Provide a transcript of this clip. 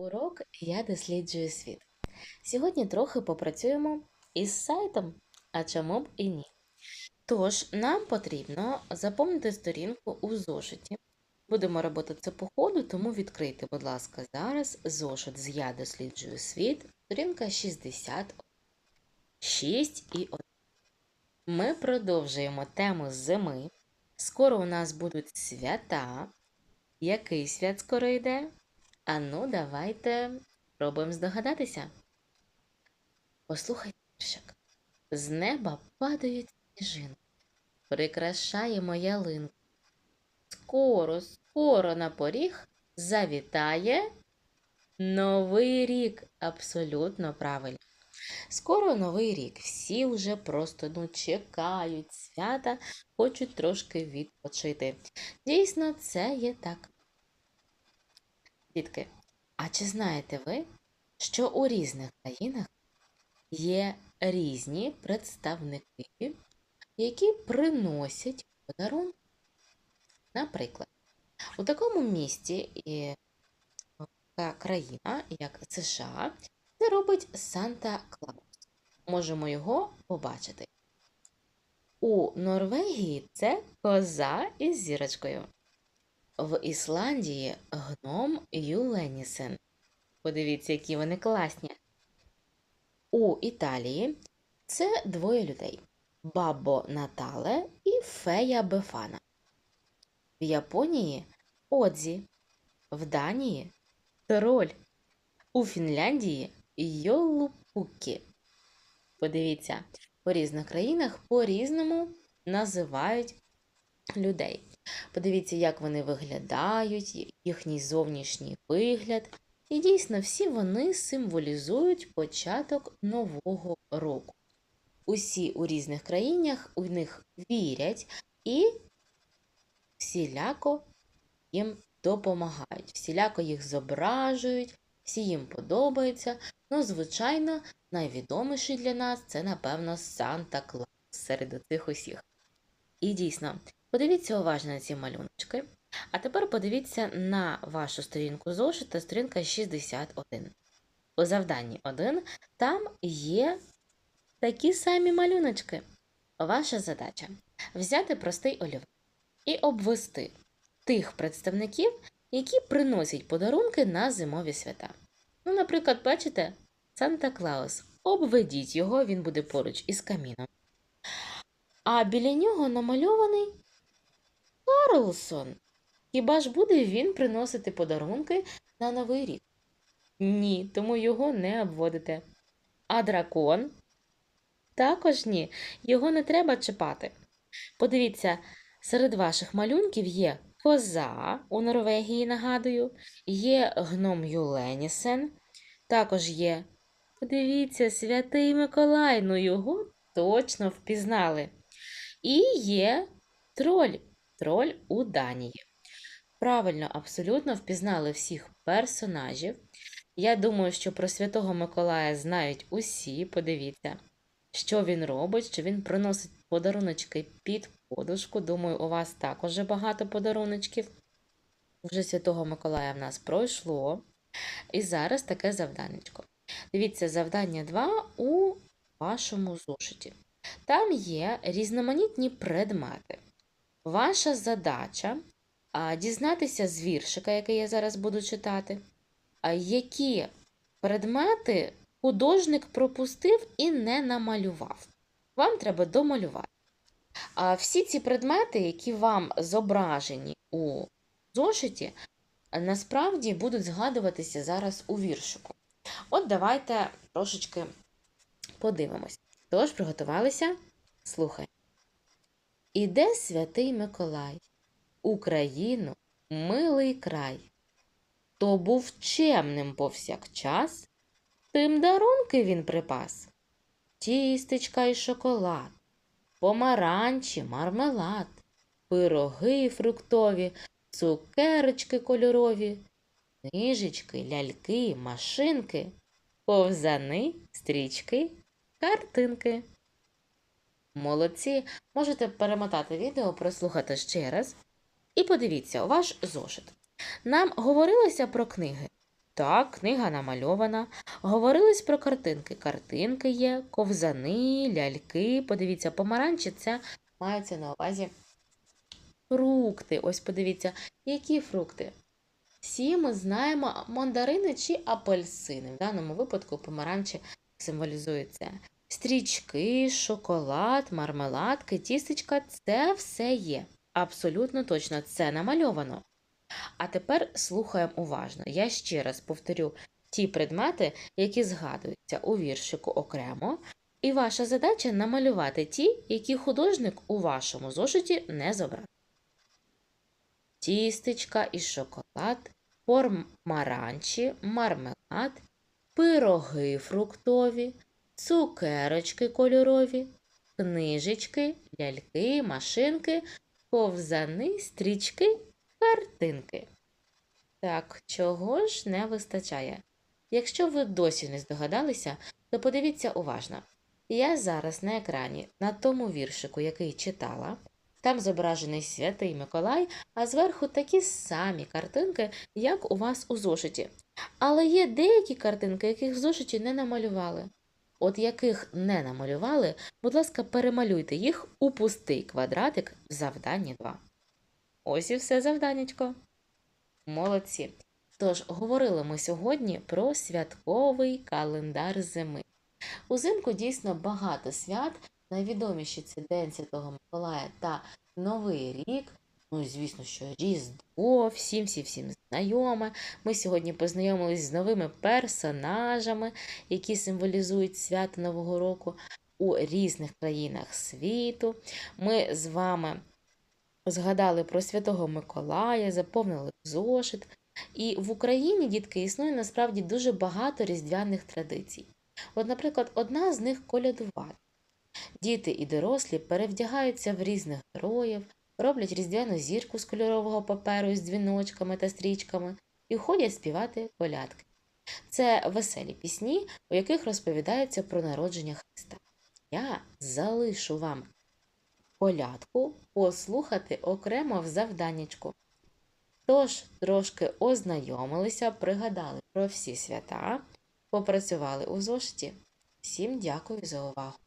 Урок Я досліджую світ. Сьогодні трохи попрацюємо із сайтом, а чому б і ні. Тож, нам потрібно заповнити сторінку у зошиті. Будемо робити це по ходу, тому відкрийте, будь ласка, зараз зошит з Я досліджую світ, сторінка 60. 6 і 1. Ми продовжуємо тему зими. Скоро у нас будуть свята. Який свят скоро йде? А ну, давайте спробуємо здогадатися. Послухайте віршик. З неба падають сніжинки, прикрашаємо ялинку. Скоро, скоро на поріг завітає Новий рік. Абсолютно правильно. Скоро новий рік. Всі вже просто ну, чекають свята, хочуть трошки відпочити. Дійсно, це є так. Дітки, а чи знаєте ви, що у різних країнах є різні представники, які приносять подарунки? Наприклад, у такому місті і така країна, як США, це робить Санта Клаус. Можемо його побачити. У Норвегії це коза із зірочкою. В Ісландії гном Юленісен. Подивіться, які вони класні. У Італії це двоє людей: Бабо Натале і Фея Бефана. В Японії Одзі. В Данії троль. У Фінляндії Йолупукі. Подивіться, по різних країнах по-різному називають людей. Подивіться, як вони виглядають, їхній зовнішній вигляд. І дійсно, всі вони символізують початок нового року. Усі у різних країнах у них вірять і всіляко їм допомагають, всіляко їх зображують, всі їм подобаються. Ну, звичайно, найвідоміший для нас це, напевно, Санта Клаус серед цих усіх. І дійсно, подивіться уважно на ці малюночки. А тепер подивіться на вашу сторінку зошита, сторінка 61. У завданні 1 там є такі самі малюночки. Ваша задача взяти простий олівець і обвести тих представників, які приносять подарунки на зимові свята. Ну, наприклад, бачите, Санта Клаус. Обведіть його, він буде поруч із каміном. А біля нього намальований Карлсон. Хіба ж буде він приносити подарунки на Новий рік? Ні, тому його не обводите. А дракон? Також ні, його не треба чіпати. Подивіться, серед ваших малюнків є коза у Норвегії, нагадую, є гном Юленісен, також є, подивіться, святий Миколай, ну його точно впізнали. І є троль, троль у Данії. Правильно, абсолютно впізнали всіх персонажів. Я думаю, що про Святого Миколая знають усі. Подивіться, що він робить, що він приносить подаруночки під подушку. Думаю, у вас також багато подаруночків. Вже Святого Миколая в нас пройшло. І зараз таке завданечко. Дивіться, завдання 2 у вашому зошиті. Там є різноманітні предмети. Ваша задача дізнатися з віршика, який я зараз буду читати, які предмети художник пропустив і не намалював. Вам треба домалювати. А всі ці предмети, які вам зображені у зошиті, насправді будуть згадуватися зараз у віршику. От давайте трошечки подивимось. Тож, приготувалися? Слухай. Іде святий Миколай, Україну милий край. То був чемним повсякчас, тим дарунки він припас. Тістечка й шоколад, помаранчі, мармелад, пироги фруктові, цукерочки кольорові, книжечки, ляльки, машинки, ковзани, стрічки, картинки. Молодці, можете перемотати відео, прослухати ще раз. І подивіться, ваш зошит. Нам говорилося про книги. Так, книга намальована. Говорилось про картинки. Картинки є, ковзани, ляльки. Подивіться, помаранчі це маються на увазі фрукти. Ось подивіться, які фрукти. Всі ми знаємо мандарини чи апельсини. В даному випадку помаранчі символізуються стрічки, шоколад, мармеладки, тістечка це все є. Абсолютно точно це намальовано. А тепер слухаємо уважно. Я ще раз повторю ті предмети, які згадуються у віршику окремо, і ваша задача намалювати ті, які художник у вашому зошиті не зобразив. Тістечка і шоколад, помаранчі, мармелад, пироги фруктові, цукерочки кольорові, книжечки, ляльки, машинки, ковзани, стрічки, картинки. Так, чого ж не вистачає? Якщо ви досі не здогадалися, то подивіться уважно. Я зараз на екрані на тому віршику, який читала, там зображений святий Миколай, а зверху такі самі картинки, як у вас у зошиті. Але є деякі картинки, яких в зошиті не намалювали. От яких не намалювали, будь ласка, перемалюйте їх у пустий квадратик в завданні 2. Ось і все завданнячко. Молодці. Тож, говорили ми сьогодні про святковий календар зими. Узимку дійсно багато свят. Найвідоміші це День Святого Миколая та Новий рік. Ну і звісно, що Різдво, всім всім всім знайоме. Ми сьогодні познайомились з новими персонажами, які символізують свято Нового року у різних країнах світу. Ми з вами згадали про Святого Миколая, заповнили зошит. І в Україні, дітки, існує насправді дуже багато різдвяних традицій. От, наприклад, одна з них колядувати. Діти і дорослі перевдягаються в різних героїв, роблять різдвяну зірку з кольорового паперу з дзвіночками та стрічками і ходять співати колядки. Це веселі пісні, у яких розповідається про народження Христа. Я залишу вам колядку послухати окремо в завданнячку. Тож, трошки ознайомилися, пригадали про всі свята, попрацювали у зошиті. Всім дякую за увагу!